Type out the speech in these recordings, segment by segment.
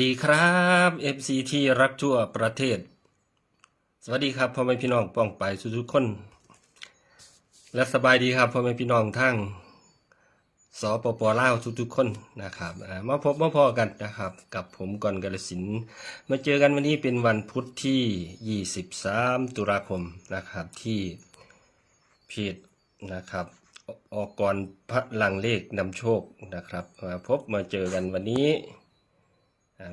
ดีครับ FC ที่รักทั่วประเทศ สวัสดีครับพ่อแม่พี่น้องป้องไปทุกๆคน และสบายดีครับพ่อแม่พี่น้องทั้งสปปลาวทุกๆคนนะครับมาพบมาพอกันนะครับ กับผมก่อนกาลสินมาเจอกันวันนี้เป็นวันพุธที่ 23 ตุลาคมนะครับที่เพจนะครับออกกรพระลังเลขนำโชคนะครับมาพบมาเจอกันวันนี้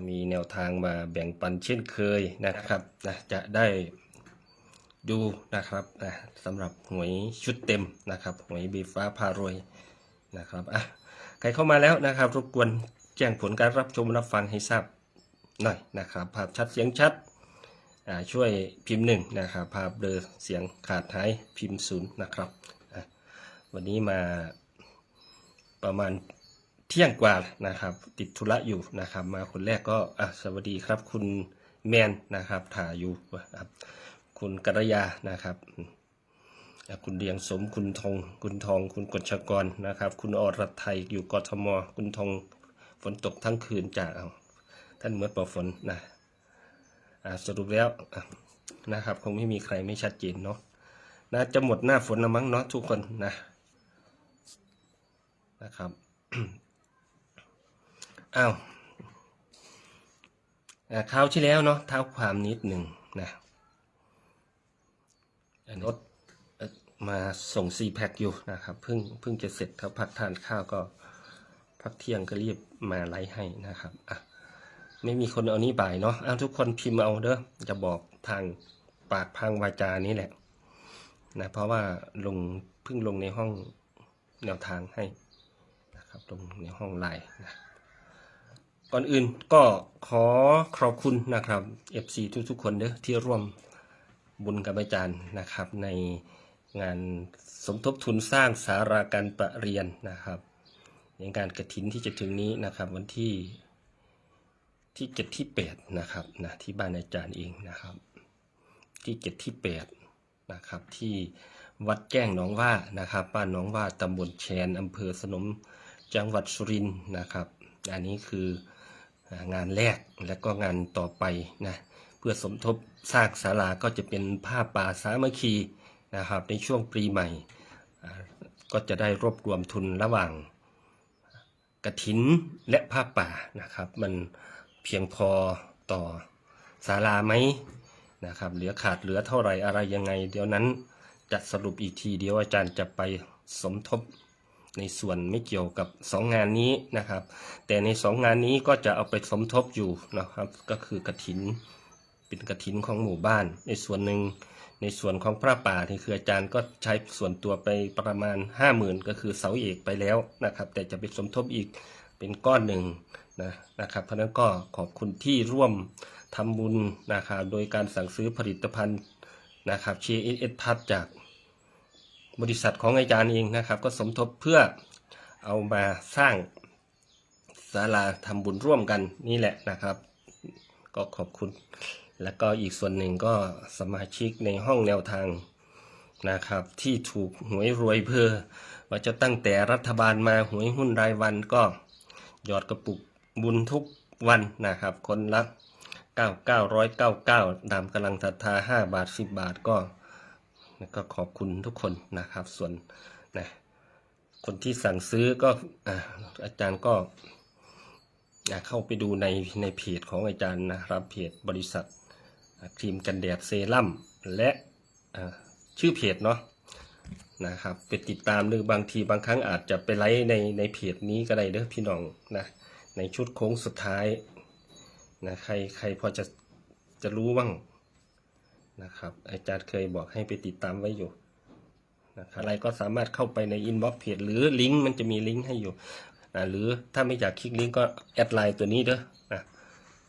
มีแนวทางมาแบ่งปันเช่นเคยนะครับนะจะได้ดูนะครับนะสำหรับหวยชุดเต็มนะครับหวยบีฟ้าพารวยนะครับอะใครเข้ามาแล้วนะครับรบกวนแจ้งผลการรับชมรับฟังให้ทราบหน่อยนะครับภาพชัดเสียงชัดอ่าช่วยพิมพ์หนึ่งนะครับภาพเบลอเสียงขาดหายพิมพ์ศูนย์นะครับอะวันนี้มาประมาณ เที่ยงกว่านะครับ ติดธุระอยู่นะครับ มาคนแรกก็อะสวัสดีครับ คุณแมนนะครับถ่ายอยู่นะครับ คุณกัลยานะครับคุณเดียงสมคุณทอง คุณทอง คุณกฎชกรนะครับ คุณอรไทยอยู่กทม คุณทองฝนตกทั้งคืนจากเอาท่านเมื่อปอฝนนะสรุปแล้วนะครับ คงไม่มีใครไม่ชัดเจนเนาะน่าจะหมดหน้าฝนแล้วมั้งเนาะทุกคนนะนะครับ อ้าวอ่าคราวที่แล้วเนาะเท้าความนิดหนึ่งนะอันนี้รถเอ่อมาส่งซีแพ็คอยู่นะครับเพิ่งเพิ่งจะเสร็จถ้าพักทานข้าวก็พักเที่ยงก็รีบมาไลฟ์ให้นะครับอะไม่มีคนเอานี้บ่ายเนาะอ้าวทุกคนพิมพ์เอาเด้อจะบอกทางปากพังวาจานี้แหละนะเพราะว่าลงเพิ่งลงในห้องแนวทางให้นะครับตรงในห้องไลน์นะ ก่อนอื่นก็ขอขอบคุณนะครับ FC ทุกๆคนเด้อที่ร่วมบุญกับอาจารย์นะครับ ในงานสมทบทุนสร้างสาราการประเรียนนะครับในการกระถินที่จะถึงนี้นะครับ วันที่ที่เจ็ดที่แปดนะครับนะที่บ้านอาจารย์เองนะครับ ที่เจ็ดที่แปดนะครับที่วัดแจ้งหนองว่านะครับบ้านหนองว่าตำบลแชนอำเภอสนมจังหวัดสุรินทร์นะครับ อันนี้คือ งานแรกและก็งานต่อไปนะเพื่อสมทบสร้างศาลาก็จะเป็นผ้าป่าสามัคคีนะครับในช่วงปีใหม่ ก็จะได้รวบรวมทุนระหว่างกระถินและผ้าป่านะครับ มันเพียงพอต่อศาลาไหมนะครับเหลือขาดเหลือเท่าไหร่อะไรยังไง เดี๋ยวนั้นจะสรุปอีกทีเดียวอาจารย์จะไปสมทบ ในส่วนไม่เกี่ยวกับสองงานนี้นะครับ แต่ในสองงานนี้ก็จะเอาไปสมทบอยู่นะครับ ก็คือกระถินเป็นกระถินของหมู่บ้าน ในส่วนหนึ่งในส่วนของพระป่าที่คืออาจารย์ก็ใช้ส่วนตัวไปประมาณห้าหมื่นก็คือเสาเอกไปแล้วนะครับ แต่จะไปสมทบอีกเป็นก้อนหนึ่งนะนะครับ เพราะนั้นก็ขอบคุณที่ร่วมทำบุญนะครับโดยการสั่งซื้อผลิตภัณฑ์นะครับเชเอสพัทจาก บริษัทของอาจารย์เองนะครับ ก็สมทบเพื่อเอามาสร้างศาลาทำบุญร่วมกันนี่แหละนะครับ ก็ขอบคุณ แล้วก็อีกส่วนหนึ่งก็สมาชิกในห้องแนวทางนะครับ ที่ถูกหวยรวยเพื่อว่าจะตั้งแต่รัฐบาลมาหวยหุ้นรายวันก็หยอดกระปุกบุญทุกวันนะครับ คนละ 9999ตามกำลังศรัทธา 5 บาท 10 บาทก็ ก็ขอบคุณทุกคนนะครับ ส่วนนะคนที่สั่งซื้อก็อาอาจารย์ก็อะเข้าไปดูในในเพจของอาจารย์นะครับเพจบริษัทครีมกันแดดเซรั่มและชื่อเพจเนาะนะครับไปติดตามหรือบางทีบางครั้งอาจจะไปไลฟ์ในในเพจนี้ก็ได้เด้อพี่น้องนะในชุดโค้งสุดท้ายนะใครใครพอจะจะรู้บ้าง นะครับ อาจารย์เคยบอกให้ไปติดตามไว้อยู่นะครับอะไรก็สามารถเข้าไปในอินบ็อกซ์เพจหรือลิงก์มันจะมีลิงก์ให้อยู่อ่าหรือถ้าไม่อยากคลิกลิงก์ก็แอดไลน์ตัวนี้เด้อนะ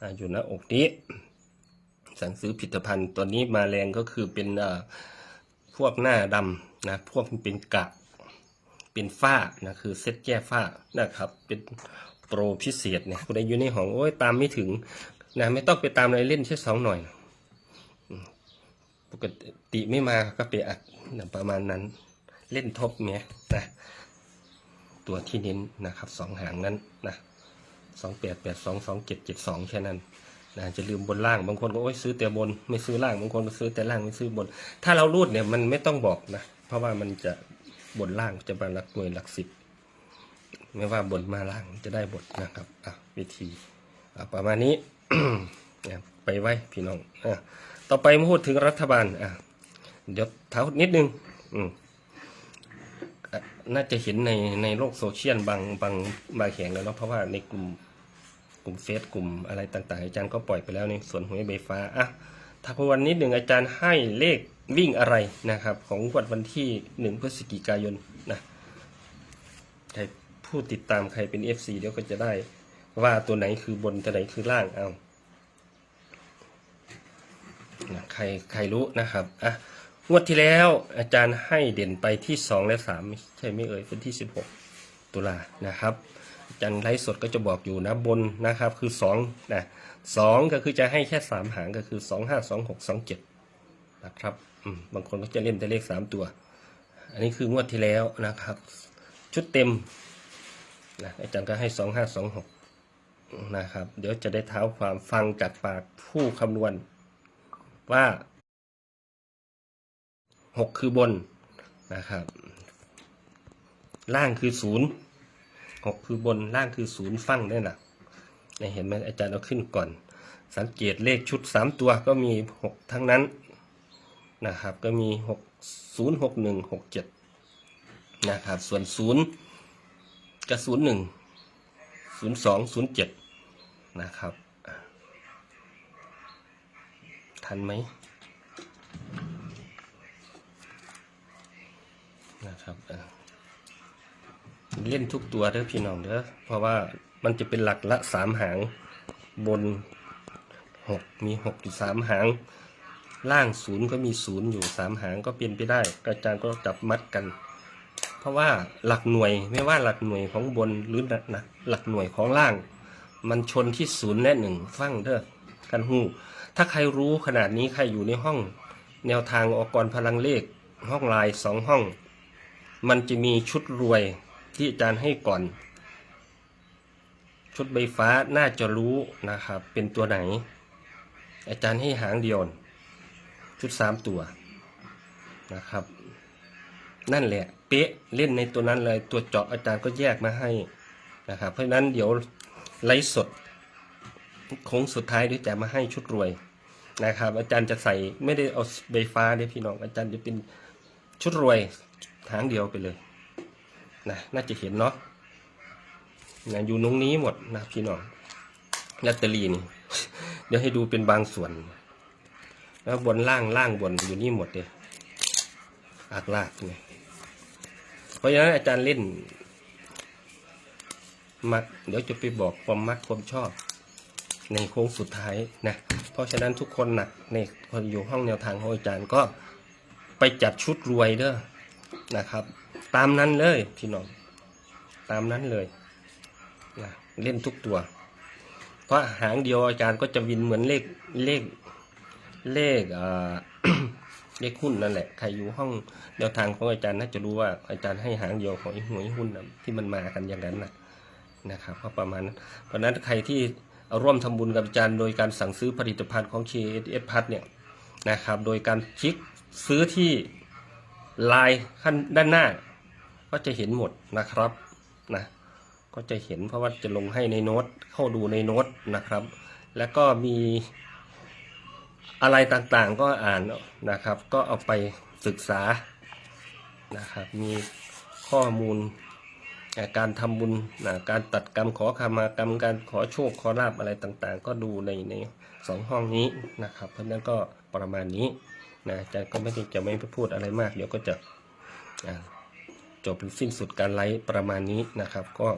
อ่าอยู่หน้าอกนี้ สั่งซื้อผลิตภัณฑ์ตัวนี้มาแรงก็คือเป็นพวกหน้าดำนะพวกเป็นกะเป็นฝ้านะคือเซ็ตแก้ฝ้านะครับ เป็นโปรพิเศษเนี่ยคุณได้อยู่ในห้องโอ้ยตามไม่ถึงนะไม่ต้องไปตามอะไรเล่นแค่สองหน่อย ปกติไม่มาก็ไปอัดประมาณนั้น เล่นทบเนี้ยนะตัวที่เน้นนะครับสองหางนั้นนะสองแปดแปดสองสองเจ็ดเจ็ดสองแค่นั้นนะจะลืมบนล่างบางคนก็โอ้ยซื้อแต่บน ไม่ซื้อล่างบางคนก็ซื้อแต่ล่างไม่ซื้อบน ถ้าเรารูดเนี่ยมันไม่ต้องบอกนะเพราะว่ามันจะบนล่างจะมาหลักหน่วยหลักสิบไม่ว่าบนมาล่างจะได้บทนะครับอะวิธีอะประมาณนี้นะไปไว้พี่น้องอะ ต่อไปมาพูดถึงรัฐบาลอะเดี๋ยวเท้านิดนึงอืมน่าจะเห็นในในโลกโซเชียลบางบางบางแห่งแล้วเนาะเพราะว่าในกลุ่มกลุ่มเฟซกลุ่มอะไรต่างๆ อาจารย์ก็ปล่อยไปแล้วในส่วนหวยใบฟ้าอะถ้าพวันนิดหนึ่งอาจารย์ให้เลขวิ่งอะไรนะครับ ของงวันวันที่หนึ่งพฤศจิกายนนะใครผู้ติดตามใครเป็น FC เดี๋ยวก็จะได้ว่าตัวไหนคือบนตัวไหนคือล่างเอานะใค รใครรู้นะครับอะงวดที่แล้วอาจารย์ให้เด่นไปที่สองและสามใช่ไหมเอ่ยเป็นที่สิบหกตุลานะครับอาจารย์ไลฟ์สดก็จะบอกอยู่นะบนนะครับคือสองนะสองก็คือจะให้แค่สามหางก็คือสองห้าสองหกสองเจ็ดนะครับอืบางคนก็จะเล่นแต่เลขสามตัว อันนี้คืองวดที่แล้วนะครับ ชุดเต็มนะอาจารย์ก็ให้สองห้าสองหกนะครับเดี๋ยวจะได้เท้าความฟังจากปากผู้คำนวณ ว่าหกคือบนนะครับ ล่างคือศูนย์หกคือบนล่างคือศูนย์ฟังได้หนะเนี่ยเห็นไหมอาจารย์เอาขึ้นก่อน สังเกตเลขชุดสามตัวก็มีหกทั้งนั้นนะครับ ก็มีหกศูนย์หกหนึ่งหกเจ็ดนะครับ ส่วนศูนย์กับศูนย์หนึ่งศูนย์สองศูนย์เจ็ดนะครับ ทันไหมนะครับเล่นทุกตัวเด้อพี่น้องเด้อเพราะว่ามันจะเป็นหลักละสามหางบนหกมีหกอยู่สามหาง ล่างศูนย์ก็มีศูนย์อยู่สามหางก็เป็นไปได้อาจารย์ก็จับมัดกัน เพราะว่าหลักหน่วยไม่ว่าหลักหน่วยของบนหรือนะหลักหน่วยของล่าง มันชนที่ศูนย์และหนึ่งฟังเด้อกันหู ถ้าใครรู้ขนาดนี้ใครอยู่ในห้อง แนวทางอกรพลังเลขห้องลายสองห้อง มันจะมีชุดรวยที่อาจารย์ให้ก่อน ชุดใบฟ้าน่าจะรู้นะครับ เป็นตัวไหน อาจารย์ให้หางเดียวชุดสามตัวนะครับ นั่นแหละ เป๊ะเล่นในตัวนั้นเลยตัวเจาะอาจารย์ก็แยกมาให้นะครับ เพราะฉะนั้นเดี๋ยวไลฟ์สด โค้งสุดท้ายเดี๋ยวจะมาให้ชุดรวยนะครับ อาจารย์จะใส่ไม่ได้เอาใบฟ้าเด้พี่น้องอาจารย์จะเป็นชุดรวยหางเดียวไปเลยนะน่าจะเห็นเนาะนะอยู่ตรงนี้หมดนะพี่น้องลอตเตอรี่นี่เดี๋ยวให้ดูเป็นบางส่วน แล้วบนล่างล่างบนอยู่นี่หมดเลยอากลากเนี่ยเพราะฉะนั้นอาจารย์เล่นมักเดี๋ยวจะไปบอกความมักความชอบ ในโค้งสุดท้ายนะเพราะฉะนั้นทุกคนนะในคนอยู่ห้องแนวทางของอาจารย์ก็ไปจัดชุดรวยเด้อนะครับ ตามนั้นเลยพี่น้องตามนั้นเลยนะเล่นทุกตัว เพราะหางเดียวอาจารย์ก็จะวินเหมือนเลขเลขเลขอ่าเลขหุ้นนั่นแหละ ใครอยู่ห้องแนวทางของอาจารย์น่าจะรู้ว่าอาจารย์ให้หางเดียวของหวยหุ้นนะที่มันมากันอย่างนั้นนะนะครับก็ประมาณนั้นเพราะนั้นใครที่ ร่วมทำบุญกับอาจารย์โดยการสั่งซื้อผลิตภัณฑ์ของ KS พัทเนี่ยนะครับ โดยการคลิกซื้อที่ไลน์ขั้นด้านหน้า ก็จะเห็นหมดนะครับนะก็จะเห็นเพราะว่าจะลงให้ในโน้ตเข้าดูในโน้ตนะครับ แล้วก็มีอะไรต่างๆก็อ่านนะครับ ก็เอาไปศึกษานะครับ มีข้อมูล อ่การทำบุญนะการตัดกรรมขอขมากรรมการขอโชคขอลาบอะไรต่างๆ ก็ดูในในสองห้องนี้นะครับ เพราะนั้นก็ประมาณนี้นะอาจารย์ก็ไม่ได้จะไม่พูดอะไรมาก เดี๋ยวก็จะจบสิ้นสุดการไลฟ์ประมาณนี้นะครับ ก็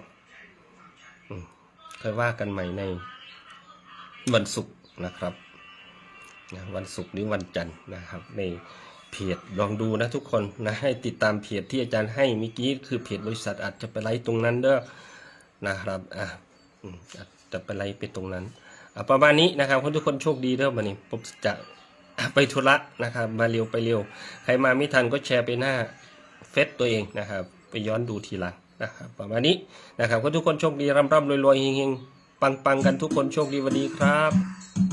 ค่อยว่ากันใหม่ในวันศุกร์นะครับนะวันศุกร์หรือวันจันทร์นะครับใน เพจลองดูนะทุกคนนะให้ติดตามเพจที่อาจารย์ให้เมื่อกี้คือเพจบริษัทอาจจะไปไลฟ์ตรงนั้นเด้อนะครับอะอาจจะไปไลฟ์ไปตรงนั้นอะประมาณนี้นะครับขอให้ทุกคนโชคดีเด้อวันนี้ผมจะไปธุระนะครับมาเร็วไปเร็ว ใครมาไม่ทันก็แชร์ไปหน้าเฟซตัวเองนะครับ ไปย้อนดูทีหลังนะครับประมาณนี้นะครับขอให้ทุกคนโชคดีร่ำร่ำรวยรวยๆเฮงๆปังกันทุกคนโชคดีวัสดีครับ